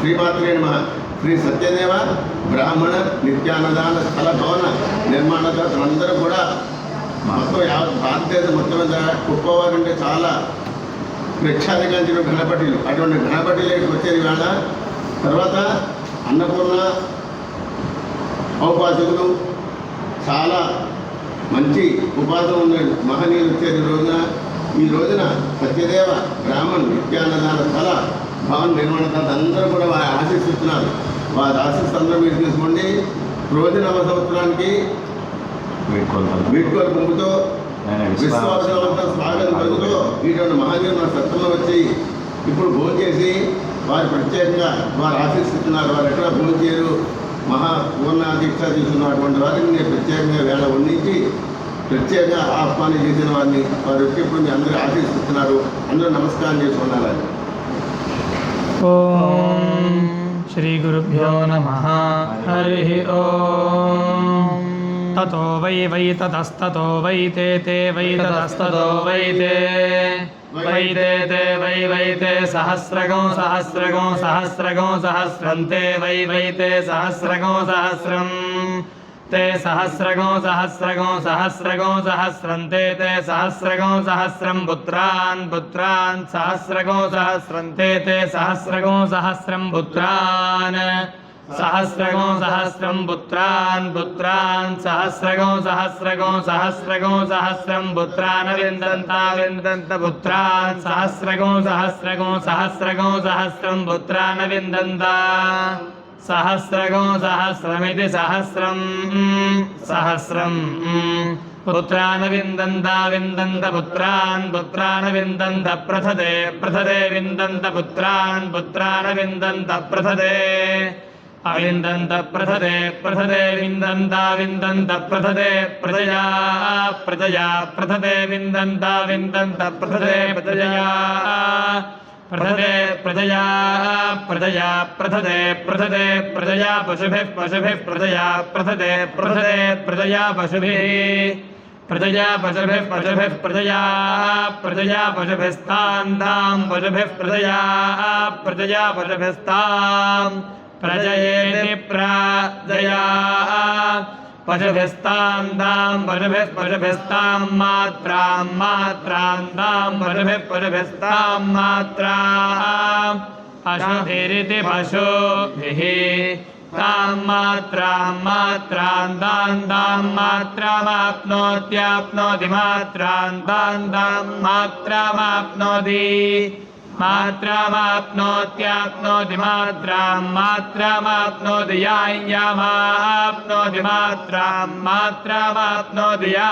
శ్రీమాత్రే నమ. శ్రీ సత్యదేవ బ్రాహ్మణ నిత్యాన్నదాన స్థల భవన నిర్మాణదాతలందరూ కూడా మొత్తం యావత్ భారతదేశం మొత్తం మీద కుప్పవారు అంటే చాలా ప్రఖ్యాతిగాంచిన ఘనపటిలు అటువంటి ఘనపటిలోకి వచ్చే వేళ. తర్వాత అన్నపూర్ణ ఔపాసకులు చాలా మంచి ఉపాధి ఉన్న మహనీయులు వచ్చేది రోజున. ఈ రోజున సత్యదేవ బ్రాహ్మణ్ నిత్యాన్నదాన స్థల భవన్ నిర్మాణ అందరూ కూడా వారి ఆశిస్తున్నారు వారి ఆశిస్తు అందరూ మీరు తీసుకోండి. రోజు నవ సంవత్సరానికి వీడ్కోలు పంపుతో విశ్వాసవంత స్వాగతం పలుకుతూ ఇటువంటి మహాజీవులు మన సత్రంలో వచ్చి ఇప్పుడు భోజనం చేసి వారు ప్రత్యేకంగా వారు ఆశిస్తున్నారు వారు ఎక్కడ భోజనం చేయరు. మహా పూర్ణ దీక్ష తీసుకున్నటువంటి వారిని నేను ప్రత్యేకంగా వేళ వండించి ప్రత్యేకంగా ఆహ్వానం చేసిన వారిని వారు వచ్చి ఇప్పుడు మీ అందరూ ఆశిస్తున్నారు అందరూ నమస్కారం చేసుకున్నారు. ॐ श्रीगुरुभ्यो नमः हरिः ॐ ततो वै वै ततस्ततो वै ते ते वै ततस्ततो वै ते वै ते ते वै वै ते सहस्रगो सहस्रगो सहस्रगो सहस्रं ते वै वै ते सहस्रगो सहस्रम् ते सहस्रगो सहस्रगो सहस्रगो सहस्रं ते सहस्रगो सहस्रं पुत्रान् पुत्रान् सहस्रगो सहस्रं ते सहस्रगो सहस्रं पुत्रान् सहस्रगो सहस्रं पुत्रान् पुत्रान् सहस्रगो सहस्रगो सहस्रगो सहस्रं पुत्रान् विन्दन्ता विन्दन्त पुत्रान् सहस्रगो सहस्रगो सहस्रगो सहस्रं पुत्रान् विन्दन्ता सहस्रगो सहस्रमिति सहस्रम् सहस्रम् पुत्रान् विन्दन्ता विन्दन्त पुत्रान् पुत्रान् विन्दन्त प्रथदे प्रथदे विन्दन्त पुत्रान् पुत्रान् विन्दन्त प्रथदे अविन्दन्त प्रथदे प्रथदे विन्दन्ता विन्दन्त प्रथदे प्रजया प्रजया प्रथदे विन्दन्ता विन्दन्त प्रथदे प्रजया प्रथदे प्रजया प्रजया प्रथदे प्रथदे प्रजया पशुभिः पशुभिः प्रजया प्रथदे प्रथदे प्रजया पशुभिः प्रजया पशुभिः पशुभिः प्रजया प्रजया पशुभिस्तान्तां पशुभिः प्रजया प्रजया पशुभिस्तां प्रजयेति प्रजया पशुभिस्तां दां पशुभिः पशुभिस्तां मात्रां मात्रां पशुभिः पशुभिस्तां मात्रा। पशुभिरिति पशुभिः। तां मात्रां मात्रां दां दां मात्रामाप्नोत्याप्नोति, मात्रां दां दां मात्रामाप्नोति। मात्रामाप्नोत्याप्नोति मात्रां मात्रामाप्नोति यायामाप्नोति मात्रां मात्रामाप्नोति या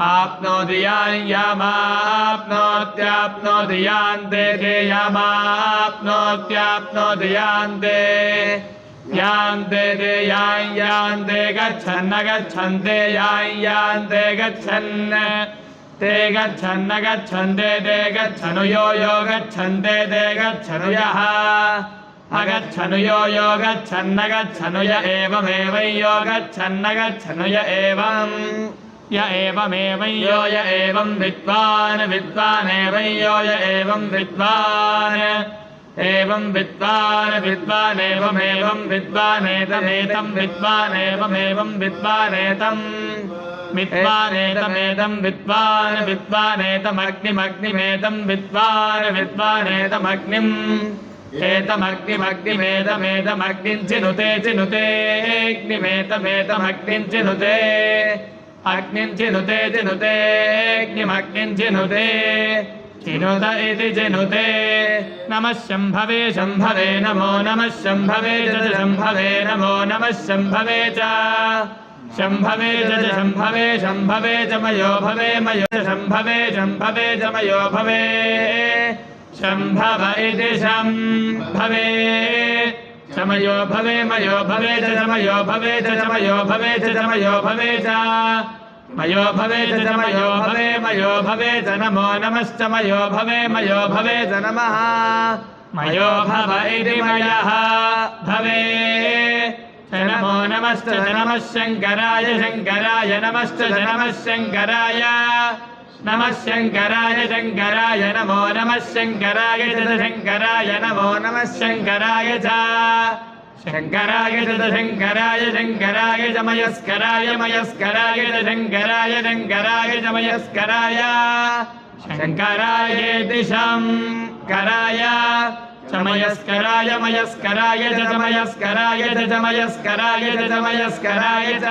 आप्नोति यायामाप्नोत्याप्नोति यान्ते यामाप्नोत्याप्नोति यान्ते। यान्ते दे यायान्ते गच्छन्न, गच्छन्ते यायान्ते गच्छन्। ते गच्छन्न गच्छन्ते ते गच्छनु यो यो गच्छन्ते ते गच्छनु यः अगच्छनु यो यो गच्छन्न गच्छनु य एवमेव यो गच्छन्न गच्छनु य एवम् य एवमेव यो य एवं विद्वान् विद्वानेव यो य एवं विद्वान् एवं विद्वान् विद्वानेवमेवं विद्वानेतमेतं विद्वानेवमेवं विद्वानेतम् विद्वानेतमेतं विद्वान् विद्वानेतमग्निमग्निमेतं विद्वान् विद्वानेतमग्निम् एतमग्निमग्निमेतमेतमग्निं चिनुते चिनुतेऽग्निमेतमेतमग्निं चिनुते चिनुते चिनुतेऽग्निमग्निं चिनुते चिनुत इति चिनुते। नमः शम्भवे शम्भवे, नमो नमः शम्भवे च शम्भवे, नमो नमः शम्भवे च। शम्भवे च शम्भवे शम्भवे च मयो भवे मयो च शम्भवे शम्भवे च मयो भवे शम्भव इति शम्भवे शमयो भवे मयो भवे च शमयो भवे च शमयो भवे च शमयो भवे च मयो भवे च शमयो भवे मयो भवे च नमो नमश्च मयो भवे मयो भवे च नमः मयो भव इति मयः भवे നമോ നമസ്ത നമ ശങ്കരായ ശങ്കരായ നമസ്ത നമ ശങ്കരായ നമ ശങ്കരായ ശങ്കരായ നമോ നമ ശങ്കരായ ശങ്കരായ നമോ നമ ശങ്കരായ ശങ്കരായ ശങ്കരായ ശങ്കരായ മയസ്കരായ മയസ്കരായ ശങ്കരായ ശങ്കരായ മയസ്കരായ ശങ്കരായ ദിശം കരായ చమయస్కరాయ మయస్కరాయ జమయస్కరాయ జమయస్కరాయ జమయస్కరాయ చ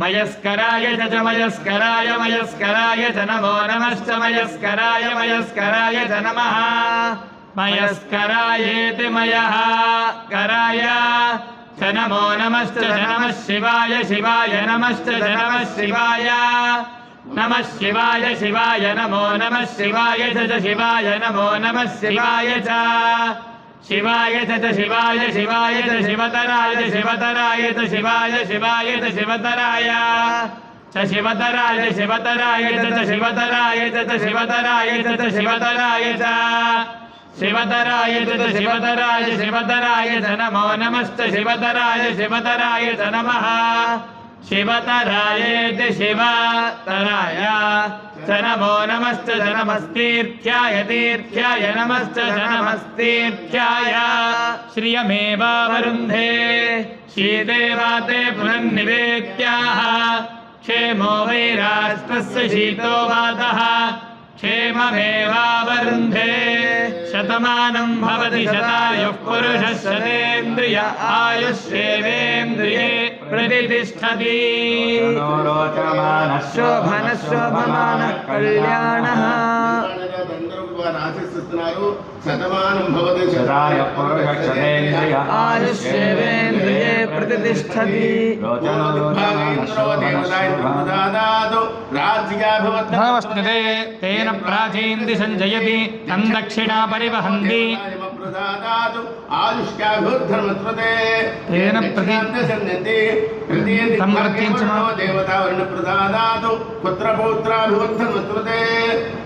మయస్కరాయ జమయస్కరాయ మయస్కరాయ చ నమో నమశ్చమయస్కరాయ మయస్కరాయ చ నమ మయస్కరాయేతి మయ కరాయ చ నమో నమశ్చ నమ శివాయ శివాయ నమశ్చ నమ శివాయ नमः मयस्करायेति मयः कराय च नमो नमश्च च नमः शिवाय शिवाय नमश्च च नमः शिवाय नमः शिवाय शिवाय नमो नमः शिवाय च च शिवाय नमो नमः शिवाय च शिवाय च च शिवाय शिवाय च शिवतराय च शिवतराय च शिवाय शिवाय च शिवतराय च शिवतराय शिवतराय च च शिवतराय च च शिवतराय च च शिवतराय च शिवतराय च च शिवतराय शिवतराय च नमो नमश्च शिवतराय शिवतराय च नमः शिवतरायेति शिवतराय। च नमो नमश्च च नमस्तीर्थ्याय तीर्थ्याय नमश्च च नमस्तीर्थ्याय। श्रियमेवावरुन्धे शीदेवाते पुनर्निवेत्याः क्षेमो वैराष्ट्रस्य शीतो वातः। क्षेममेवावरुन्धे शतमानं भवति शतायुः पुरुषः शतेन्द्रिय आयुष्येवेन्द्रिये प्रतिष्ठति శోభన శోభమాన కళ్యాణః అందరూ వారు ఆశిస్తున్నారు శతమానం భవతి శతాయ పురుషక్షతేంద్రియ ఆయుష్యేవేంద్రియే ప్రతిష్టతి ధనవస్నుతే తేన ప్రాచీంది సంజయతి తం దక్షిణా పరివహంతి తేన ప్రతి తం ప్రత్యంచమా దేవతావర్ణ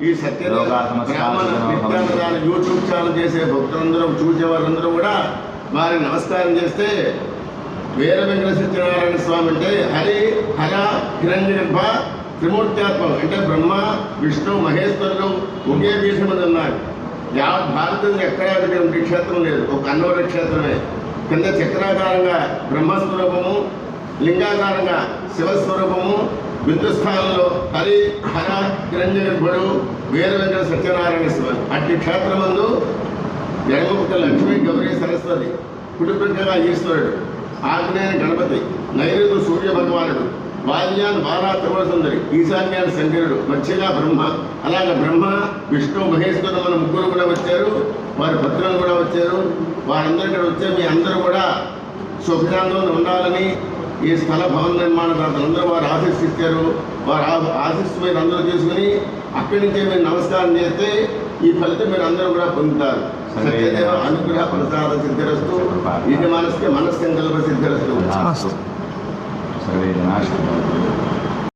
ఈ సత్య నిత్యానందాన్ని యూట్యూబ్ ఛానల్ చేసే భక్తులందరూ చూసే వాళ్ళందరూ కూడా వారికి నమస్కారం చేస్తే వీర వెంకట సత్యనారాయణ స్వామి అంటే హరి హర హిరణ్య గర్భ త్రిమూర్త్యాత్మం అంటే బ్రహ్మ విష్ణు మహేశ్వరులు ఒకే పీఠం మీద ఉన్నారు యావత్ భారతదేశం ఎక్కడా క్షేత్రం లేదు. ఒక అన్నవర క్షేత్రమే. కింద చక్రాకారంగా బ్రహ్మస్వరూపము లింగాకారంగా శివస్వరూపము బిందుస్థానంలో హరి హర హిరణ్య గుడు వీర వెంకట సత్యనారాయణ స్వామి అట్టి క్షేత్రమందు జగముఖ లక్ష్మీ గౌరీ సరస్వతి కుటుంబంగా ఈశ్వరుడు ఆగ్నేయ గణపతి నైరుతు సూర్య భగవానుడు వాల్యాన్ బాలా త్రిపుర ఈశాన్యాన్ శంకరుడు మధ్యగా బ్రహ్మ అలాగే బ్రహ్మ విష్ణు మహేశ్వరుడు మన ముగ్గురు కూడా వచ్చారు వారి భద్రులు కూడా వచ్చారు వారందరూ ఇక్కడ వచ్చే మీ అందరూ కూడా సుఖశాంతంలో ఉండాలని ఈ స్థల భవన నిర్మాణదాతలందరూ వారు ఆశిస్తారు వారు ఆశిస్తూ మీరు అందరూ తీసుకుని అక్కడి నుంచే మీరు నమస్కారం చేస్తే ఈ ఫలితం మీరు అందరూ కూడా పొందుతారు. సత్యదేవ అనుగ్రహ ప్రసాద సిద్ధిరస్తు ఇది మనస్కే మనస్సంకల్ప సిద్ధిరస్తు జనా